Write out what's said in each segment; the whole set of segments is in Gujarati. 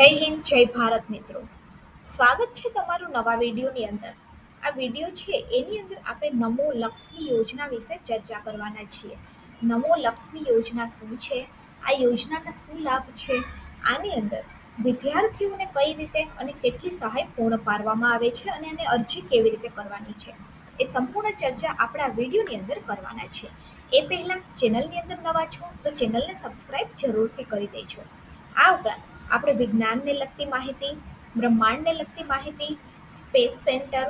જય હિન્દ, જય ભારત મિત્રો. સ્વાગત છે તમારું નવા વિડીયોની અંદર. આ વીડિયો છે, એની અંદર આપણે નમો લક્ષ્મી યોજના વિશે ચર્ચા કરવાના છીએ. નમો લક્ષ્મી યોજના શું છે? આ યોજનાના શું લાભ છે? આની અંદર વિદ્યાર્થીઓને કઈ રીતે અને કેટલી સહાય પૂર્ણ પાડવામાં આવે છે અને એને અરજી કેવી રીતે કરવાની છે? એ સંપૂર્ણ ચર્ચા આપણે આ વિડીયોની અંદર કરવાના છે એ પહેલાં ચેનલની અંદર નવા છો તો ચેનલને સબસ્ક્રાઈબ જરૂરથી કરી દેજો. આ ઉપરાંત આપણે વિજ્ઞાનને લગતી માહિતી, બ્રહ્માંડને લગતી માહિતી, સ્પેસ સેન્ટર,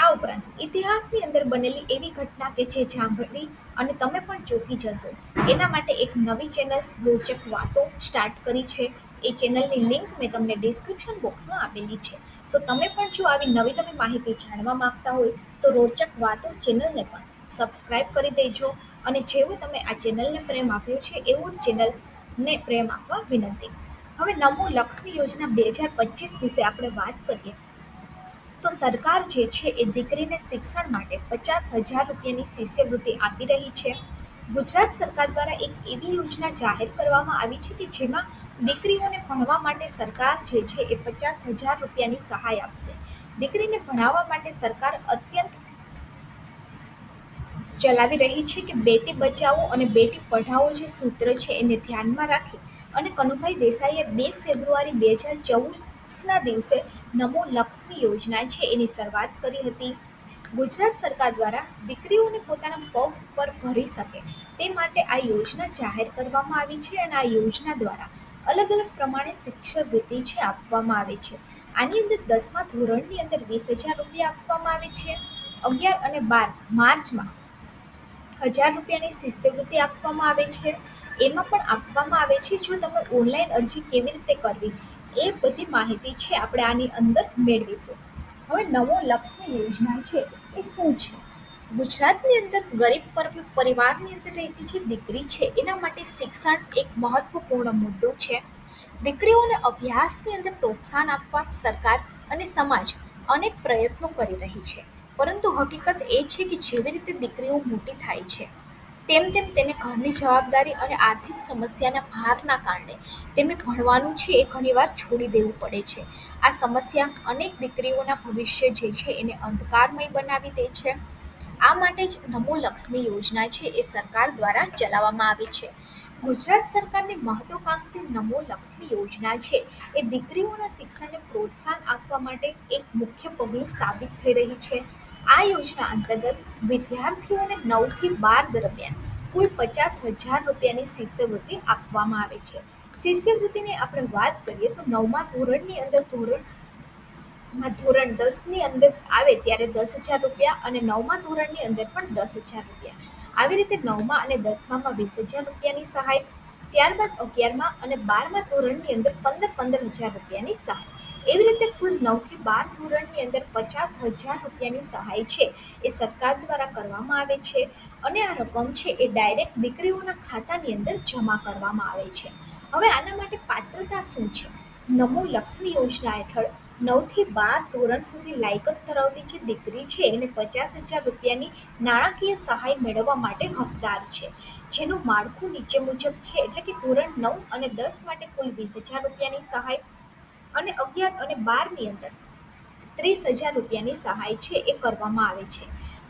આ ઉપરાંત ઇતિહાસની અંદર બનેલી એવી ઘટના કે જે સાંભળી અને તમે પણ ચોંકી જશો. એના માટે એક નવી ચેનલ, રોચક વાતો, સ્ટાર્ટ કરી છે. એ ચેનલની લિંક મેં તમને ડિસ્ક્રિપ્શન બોક્સમાં આપેલી છે. તો તમે પણ જો આવી નવી નવી માહિતી જાણવા માંગતા હોય, તો રોચક વાતો ચેનલને પણ સબસ્ક્રાઇબ કરી દેજો અને જેવો તમે આ ચેનલને પ્રેમ આપ્યો છે, એવું ચેનલને પ્રેમ આપવા વિનંતી. હવે નમો લક્ષ્મી યોજના બે હજાર પચીસ વિશે આપણે વાત કરીએ. તો સરકાર જે છે એ દીકરીને શિક્ષણ માટે પચાસ હજાર રૂપિયાની શિષ્યવૃત્તિ આપી રહી છે. ગુજરાત સરકાર દ્વારા એક એવી યોજના જાહેર કરવામાં આવી છે કે જેમાં દીકરીઓને ભણવા માટે સરકાર જે છે એ પચાસ હજાર રૂપિયાની સહાય આપશે. દીકરીને ભણાવવા માટે સરકાર અત્યંત ચલાવી રહી છે કે બેટી બચાવો અને બેટી પઢાઓ જે સૂત્ર છે એને ધ્યાનમાં રાખી અને કનુભાઈ દેસાઈએ બે ફેબ્રુઆરી બે હજાર ચૌદના દિવસે નમો લક્ષ્મી યોજના છે એની શરૂઆત કરી હતી. ગુજરાત સરકાર દ્વારા દીકરીઓને પોતાના પગ પર ભરી શકે તે માટે આ યોજના જાહેર કરવામાં આવી છે અને આ યોજના દ્વારા અલગ અલગ પ્રમાણે શિક્ષાવૃત્તિ છે આપવામાં આવે છે. આની અંદર દસમા ધોરણની અંદર વીસ હજાર રૂપિયા આપવામાં આવે છે. અગિયાર અને બાર માર્ચમાં હજાર રૂપિયાની શિષ્યવૃત્તિ આપવામાં આવે છે. એમાં પણ આપવામાં આવે છે, જો તમે ઓનલાઈન અરજી કેવી રીતે કરવી, એ બધી માહિતી છે આપણે આની અંદર મેળવીશું. હવે નવો લક્ષ્ય યોજના છે, એ શું છે? ગુજરાતની અંદર ગરીબ પરિવારની અંદર રહેતી જે દીકરી છે, એના માટે શિક્ષણ એક મહત્વપૂર્ણ મુદ્દો છે. દીકરીઓને અભ્યાસની અંદર પ્રોત્સાહન આપવા સરકાર અને સમાજ અનેક પ્રયત્નો કરી રહી છે. પરંતુ હકીકત એ છે કે જેવી રીતે દીકરીઓ મોટી થાય છે તેમ તેમ તેને ઘરની જવાબદારી અને આર્થિક સમસ્યાના ભારના કારણે તેમને ભણવાનું છે એ ઘણીવાર છોડી દેવું પડે છે. આ સમસ્યા અનેક દીકરીઓના ભવિષ્ય જે છે એને અંધકારમય બનાવી દે છે. આ માટે જ નમો લક્ષ્મી યોજના છે એ સરકાર દ્વારા ચલાવવામાં આવી છે. ગુજરાત સરકારની મહત્વકાંક્ષી નમો લક્ષ્મી યોજના છે એ દીકરીઓના શિક્ષણને પ્રોત્સાહન આપવા માટે એક મુખ્ય પગલું સાબિત થઈ રહી છે. આ યોજના અંતર્ગત વિદ્યાર્થીઓને નવથી બાર દરમિયાન કુલ પચાસ હજાર રૂપિયાની શિષ્યવૃત્તિ આપવામાં આવે છે. શિષ્યવૃત્તિની આપણે વાત કરીએ તો નવમા ધોરણની અંદર ધોરણ ધોરણ દસની અંદર આવે ત્યારે દસ હજાર રૂપિયા અને નવમા ધોરણની અંદર પણ દસ હજાર રૂપિયા. આવી રીતે નવમા અને દસમામાં વીસ હજાર રૂપિયાની સહાય, ત્યારબાદ અગિયારમાં અને બારમા ધોરણની અંદર પંદર પંદર હજાર રૂપિયાની સહાય. એવી રીતે કુલ નવથી બાર ધોરણની અંદર પચાસ હજાર રૂપિયાની સહાય છે એ સરકાર દ્વારા કરવામાં આવે છે અને આ રકમ છે એ ડાયરેક્ટ દીકરીઓના ખાતાની અંદર જમા કરવામાં આવે છે. હવે આના માટે પાત્રતા શું છે? નમો લક્ષ્મી યોજના હેઠળ નવથી બાર ધોરણ સુધી લાયકત ધરાવતી જે દીકરી છે એને પચાસ હજાર રૂપિયાની નાણાકીય સહાય મેળવવા માટે હકદાર છે. જેનું માળખું નીચે મુજબ છે એટલે કે ધોરણ નવ અને દસ માટે કુલ વીસ હજાર રૂપિયાની સહાય. અને અગિયાર અને બારની અંદર ત્રીસ હજાર રૂપિયાની સહાય છે એ કરવામાં આવે છે.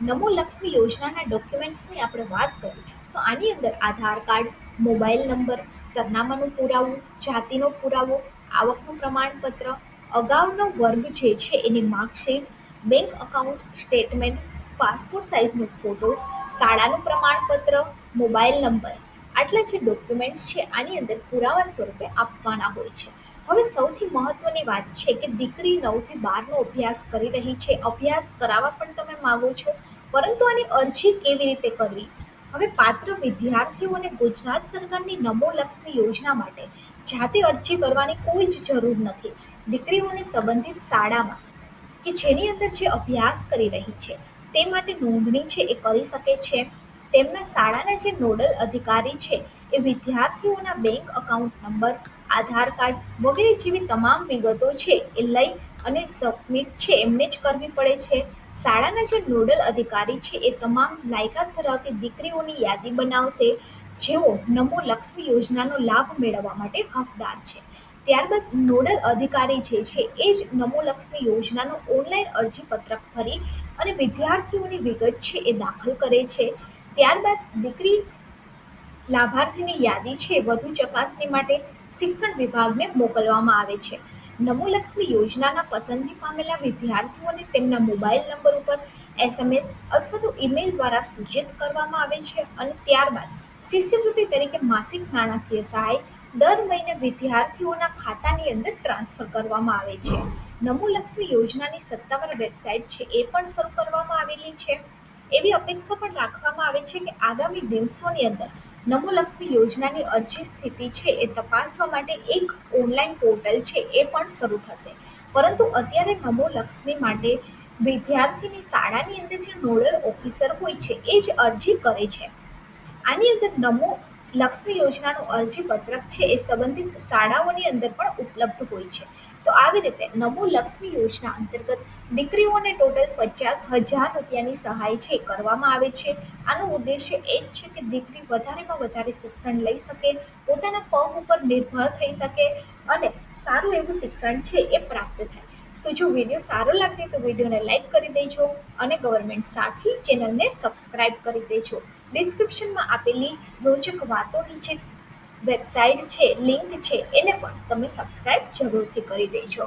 નમો લક્ષ્મી યોજનાના ડોક્યુમેન્ટ્સની આપણે વાત કરીએ તો આની અંદર આધાર કાર્ડ, મોબાઈલ નંબર, સરનામાનું પુરાવો, જાતિનો પુરાવો, આવકનું પ્રમાણપત્ર, અગાઉનો વર્ગ જે છે એની marksheet, bank account statement, passport સાઇઝનો photo, શાળાનું પ્રમાણપત્ર, મોબાઈલ નંબર. આટલા જે ડોક્યુમેન્ટ્સ છે આની અંદર પુરાવા સ્વરૂપે આપવાના હોય છે. હવે સૌથી મહત્વની વાત છે કે દીકરી નવથી બારનો અભ્યાસ કરી રહી છે. અભ્યાસ કરાવવા પણ તમે માગો છો. પરંતુ આની અરજી કેવી રીતે કરવી? હવે પાત્ર વિદ્યાર્થીઓને ગુજરાત સરકારની નમો લક્ષ્મી યોજના માટે જાતે અરજી કરવાની કોઈ જ જરૂર નથી. દીકરીઓને સંબંધિત શાળામાં કે જેની અંદર જે અભ્યાસ કરી રહી છે, તે માટે નોંધણી છે એ કરી શકે છે. તેમના શાળાના જે નોડલ અધિકારી છે એ વિદ્યાર્થીઓના bank account number Aadhaar card વગેરે જેવી તમામ વિગતો છે એ લઈ અને સબમિટ છે એમને જ કરવી પડે છે. શાળાના જે નોડલ અધિકારી છે એ તમામ લાયકાત ધરાવતી દીકરીઓની યાદી બનાવશે. જેઓ નમો લક્ષ્મી યોજનાનો લાભ મેળવવા માટે હકદાર છે. ત્યારબાદ નોડલ અધિકારી જે છે એ જ નમો લક્ષ્મી યોજનાનો ઓનલાઈન અરજીપત્રક ભરી અને વિદ્યાર્થીઓની વિગત છે એ દાખલ કરે છે. ત્યારબાદ દીકરી લાભાર્થીની યાદી છે, વધુ ચકાસણી માટે શિક્ષણ વિભાગને મોકલવામાં આવે છે. નમોલક્ષ્મી યોજનાના પસંદગી પામેલા વિદ્યાર્થીઓને તેમના મોબાઈલ નંબર ઉપર એસએમએસ અથવા તો ઈમેલ દ્વારા સૂચિત કરવામાં આવે છે અને ત્યારબાદ શિષ્યવૃત્તિ તરીકે માસિક નાણાકીય સહાય દર મહિને વિદ્યાર્થીઓના ખાતાની અંદર ટ્રાન્સફર કરવામાં આવે છે. નમોલક્ષ્મી યોજનાની સત્તાવાર વેબસાઇટ છે, એ પણ શરૂ કરવામાં આવેલી છે. એવી અપેક્ષા પણ રાખવામાં આવે છે કે આગામી દિવસોની અંદર નમો લક્ષ્મી યોજનાની અરજી સ્થિતિ છે એ તપાસવા માટે એક ઓનલાઈન પોર્ટલ છે એ પણ શરૂ થશે. પરંતુ અત્યારે નમો લક્ષ્મી માટે વિદ્યાર્થીની શાળાની અંદર જે નોડલ ઓફિસર હોય છે એ જ અરજી કરે છે. આની અંદર નમો લક્ષ્મી યોજનાનું અરજીપત્રક છે એ સંબંધિત શાળાઓની અંદર પણ ઉપલબ્ધ હોય છે. તો આવી રીતે નમો લક્ષ્મી યોજના અંતર્ગત દીકરીઓને ટોટલ પચાસ હજાર રૂપિયાની સહાય છે કરવામાં આવે છે. આનો ઉદ્દેશ્ય એ જ છે કે દીકરી વધારેમાં વધારે શિક્ષણ લઈ શકે, પોતાના પગ ઉપર નિર્ભર થઈ શકે અને સારું એવું શિક્ષણ છે એ પ્રાપ્ત થાય. તો જો વીડિયો સારો લાગે તો વિડીયોને લાઇક કરી દેજો અને ગવર્મેન્ટ સાથી ચેનલને સબસ્ક્રાઇબ કરી દેજો. ડિસ્ક્રિપ્શનમાં આપેલી રોચક વાતોની જે વેબસાઇટ છે લિંક છે, એને પણ તમે સબસ્ક્રાઇબ જરૂરથી કરી દેજો.